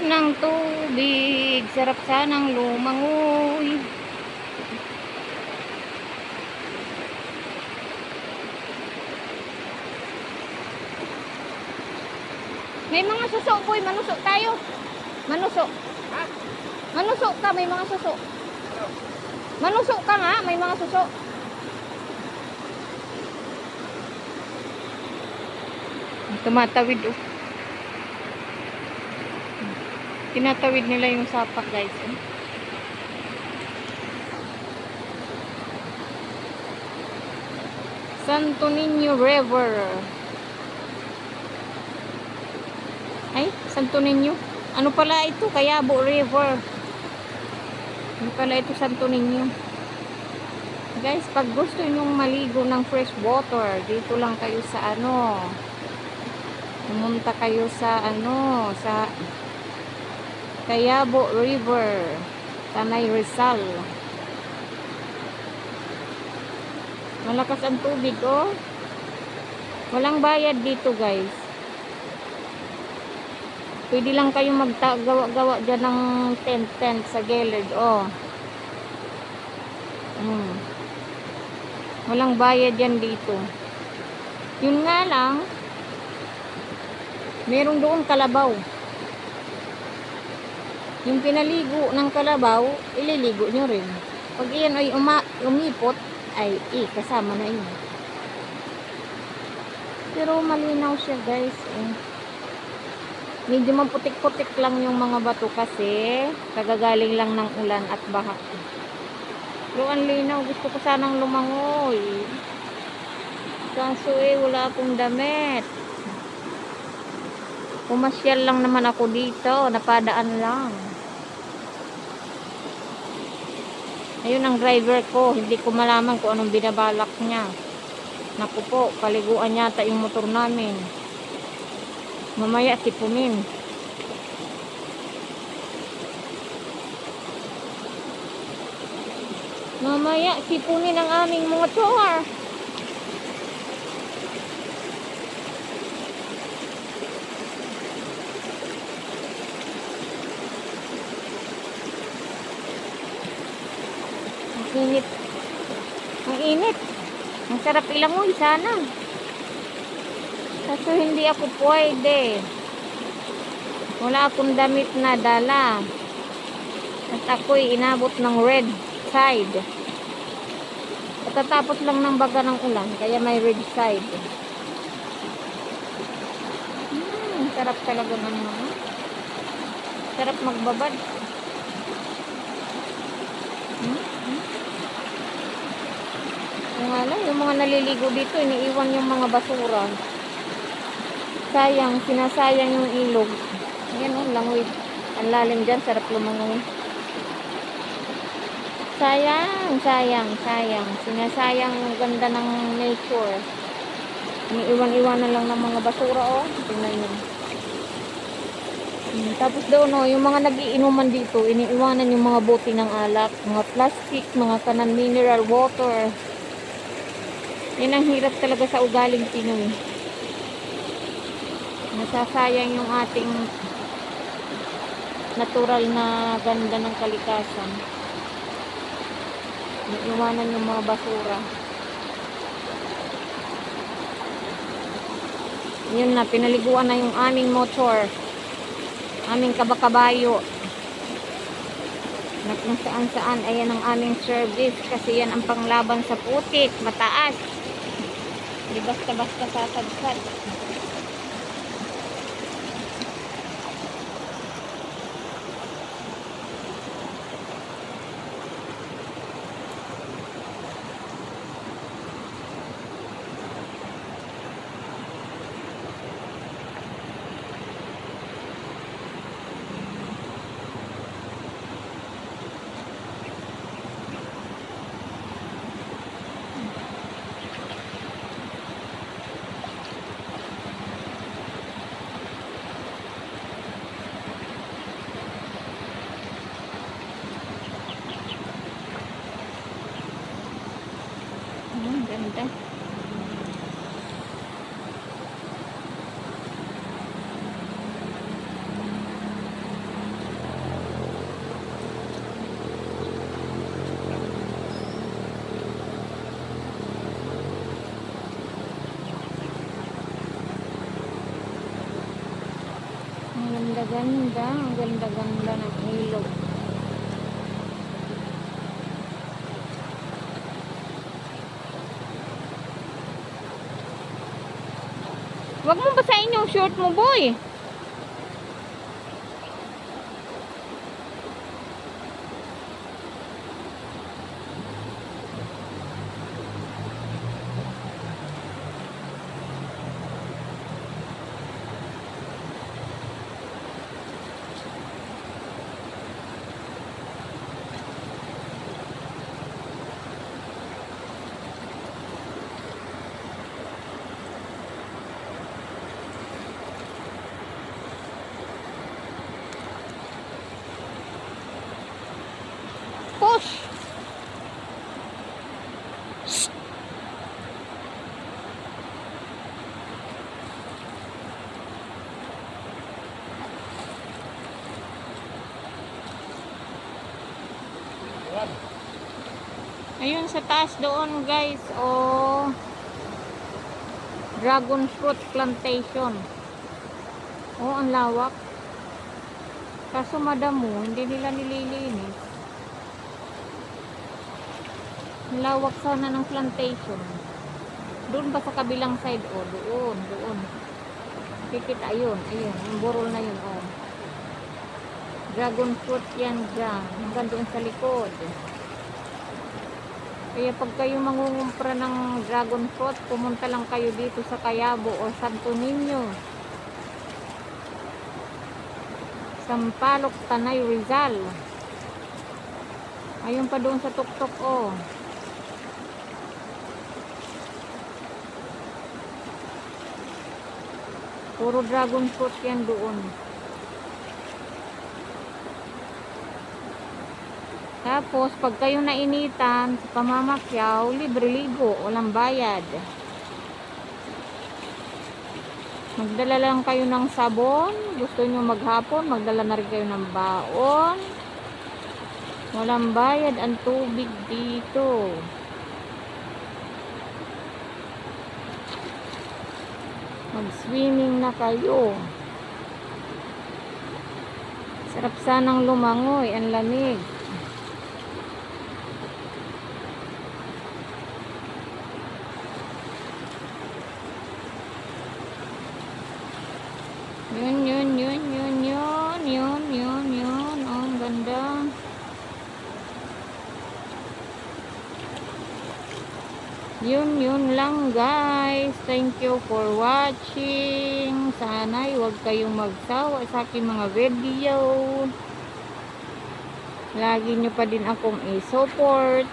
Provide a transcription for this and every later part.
Ng tubig. Sarap sanang lumangoy. May mga suso, boy. Manusok tayo. Manusok. Manusok ka, may mga suso. Manusok ka nga, may mga suso. Tumatawid oh. Tinatawid nila yung sapak guys. Eh. Santo Niño River. Ay, Santo Niño. Ano pala ito? Kayabo River. Ano pala ito Santo Niño? Guys, pag gusto nyong maligo ng fresh water, dito lang kayo sa ano. Pumunta kayo sa ano, sa Kayabo River, Tanay Rizal. Malakas ang tubig, oh. Walang bayad dito, guys. Pwede lang kayong maggawa-gawa dyan ng tent-tent sa gilid, oh. Hmm. Walang bayad yan dito. Yun nga lang, meron doon kalabaw. Yung pinaligo ng kalabaw, ililigo nyo rin. Pag iyan ay uma, umipot, ay eh, kasama na yun. Pero malinaw siya guys. Eh. Medyo maputik-putik lang yung mga bato kasi kagagaling lang ng ulan at baha. Pero ang linaw, gusto ko sanang lumangoy. Kaso eh, wala akong damit. Pumasyal lang naman ako dito, napadaan lang. Ayun ang driver ko, hindi ko malaman kung anong binabalak niya. Naku po, paliguan yata yung motor namin. Mamaya sipunin. Mamaya sipunin ang aming motor. Init. Ang init. Ang sarap ilangoy sana. Kaso hindi ako pwede. Wala akong damit na dala. At ako'y inabot ng red side. Katatapos lang ng baga ng ulan, kaya may red side. Hmm, sarap talaga ng mga. Sarap magbabad. Hmm? Hmm? Yung mga naliligo dito, iniiwan yung mga basura. Sayang, sinasayang yung ilog. Ayan o, langoy. Ang lalim dyan, sarap lumangoy. Sayang, sayang, sayang. Sinasayang yung ganda ng nature. Iniiwan-iwan na lang ng mga basura o. Tingnan nyo. Hmm, Tapos doon o, yung mga nagiinuman dito, iniiwanan yung mga bote ng alak, mga plastic, mga kanan mineral water. Yan ang hirap talaga sa ugaling Pinoy. Nasasayang yung ating natural na ganda ng kalikasan. Iiwanan yung mga basura. Yun na, pinaliguan na yung aming motor. Aming kabakabayo. Na kung saan saan, ayan ang aming service. Kasi yan ang panglaban sa putik. Mataas. Di basta-basta sasadsad. Ganda-ganda. Ang ganda-ganda ng ilog. Huwag mo basahin yung short mo, boy. Ayun sa taas doon guys, oh Dragon fruit plantation. Oh, ang lawak. Kaso madamo, hindi nila nililinis. Ang lawak sana ng plantation. Doon ba sa kabilang side? Oh, doon, doon. Kikita, ayun, ayun. Yung burol na yun, oh. Dragon fruit yan dyan. Hanggang doon sa likod. Kaya pag kayo mangungumpra ng dragon fruit, pumunta lang kayo dito sa Cayabo o Santo Niño. Sampaloc, Tanay, Rizal. Ayun pa doon sa tuktok, oh. Puro dragon fruit yan doon. Tapos, pag kayo nainitan sa pamamakyaw, libre ligo, walang bayad. Magdala lang kayo ng sabon. Gusto nyo maghapon, magdala na rin kayo ng baon. Walang bayad ang tubig dito. Mag-swimming na kayo. Sarap sanang lumangoy, ang lamig. Yun, yun, yun, yun, yun, yun, yun, yun. Oh, ang ganda. Yun, yun lang guys. Thank you for watching. Sana'y huwag kayong magsawa sa aking mga video. Lagi nyo pa din akong i-support.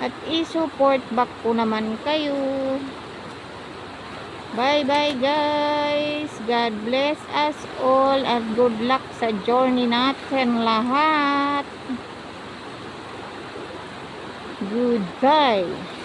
At i-support back ko naman kayo. Bye bye guys. God bless us all at good luck sa journey natin lahat. Goodbye.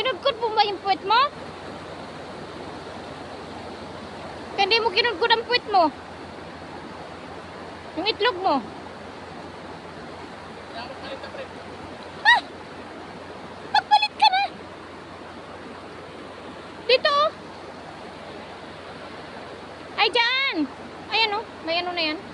Kinugkod mo ba yung puwet mo? Hindi mo kinugkod ang puwet mo. Yung itlog mo. Ah! Magpalit! Dito oh. Ay, dyan! Ayan oh, may ano na yan.